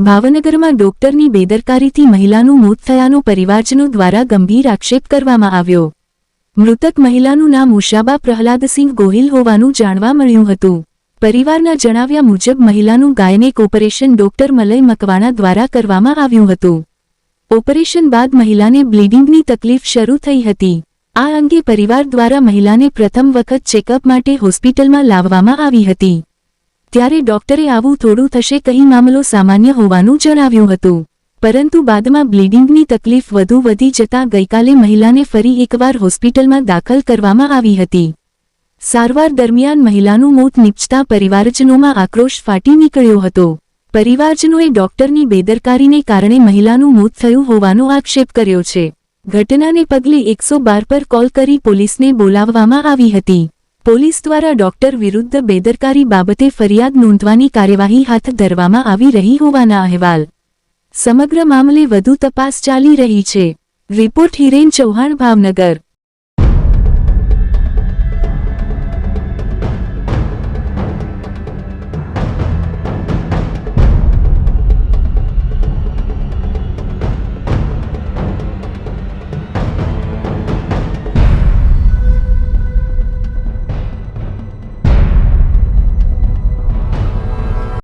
ભાવનગરમાં ડોક્ટરની બેદરકારીથી મહિલાનું મોત થયાનો પરિવારજનો દ્વારા ગંભીર આક્ષેપ કરવામાં આવ્યો. મૃતક મહિલાનું નામ ઉષાબા પ્રહલાદસિંહ ગોહિલ હોવાનું જાણવા મળ્યું હતું. પરિવારના જણાવ્યા મુજબ મહિલાનું gynaec operation doctor Malay Makwana દ્વારા કરવામાં આવ્યું હતું. ઓપરેશન બાદ મહિલાને બ્લીડિંગની તકલીફ શરૂ થઈ હતી. આ અંગે પરિવાર દ્વારા મહિલાને પ્રથમ વખત ચેકઅપ માટે હોસ્પિટલમાં લાવવામાં આવી હતી. ત્યારે ડોક્ટરે આવું થોડું થશે કહી મામલો સામાન્ય હોવાનું જણાવ્યું હતું. પરંતુ બાદમાં બ્લીડિંગની તકલીફ વધુ વધી જતાં ગઈકાલે મહિલાને ફરી એકવાર હોસ્પિટલમાં દાખલ કરવામાં આવી હતી. સારવાર દરમિયાન મહિલાનું મોત નીપજતા પરિવારજનોમાં આક્રોશ ફાટી નીકળ્યો હતો. પરિવારજનોએ ડોક્ટરની બેદરકારીને કારણે મહિલાનું મોત થયું હોવાનો આક્ષેપ કર્યો છે. ઘટનાને પગલે એકસો બાર પર કોલ કરી પોલીસને બોલાવવામાં આવી હતી. પોલીસ દ્વારા ડોક્ટર વિરુદ્ધ બેદરકારી બાબતે ફરિયાદ નોંધવાની કાર્યવાહી હાથ ધરવામાં આવી રહી હોવાના અહેવાલ. સમગ્ર મામલે વધુ તપાસ ચાલી રહી છે. રિપોર્ટ હિરેન ચૌહાણ, ભાવનગર.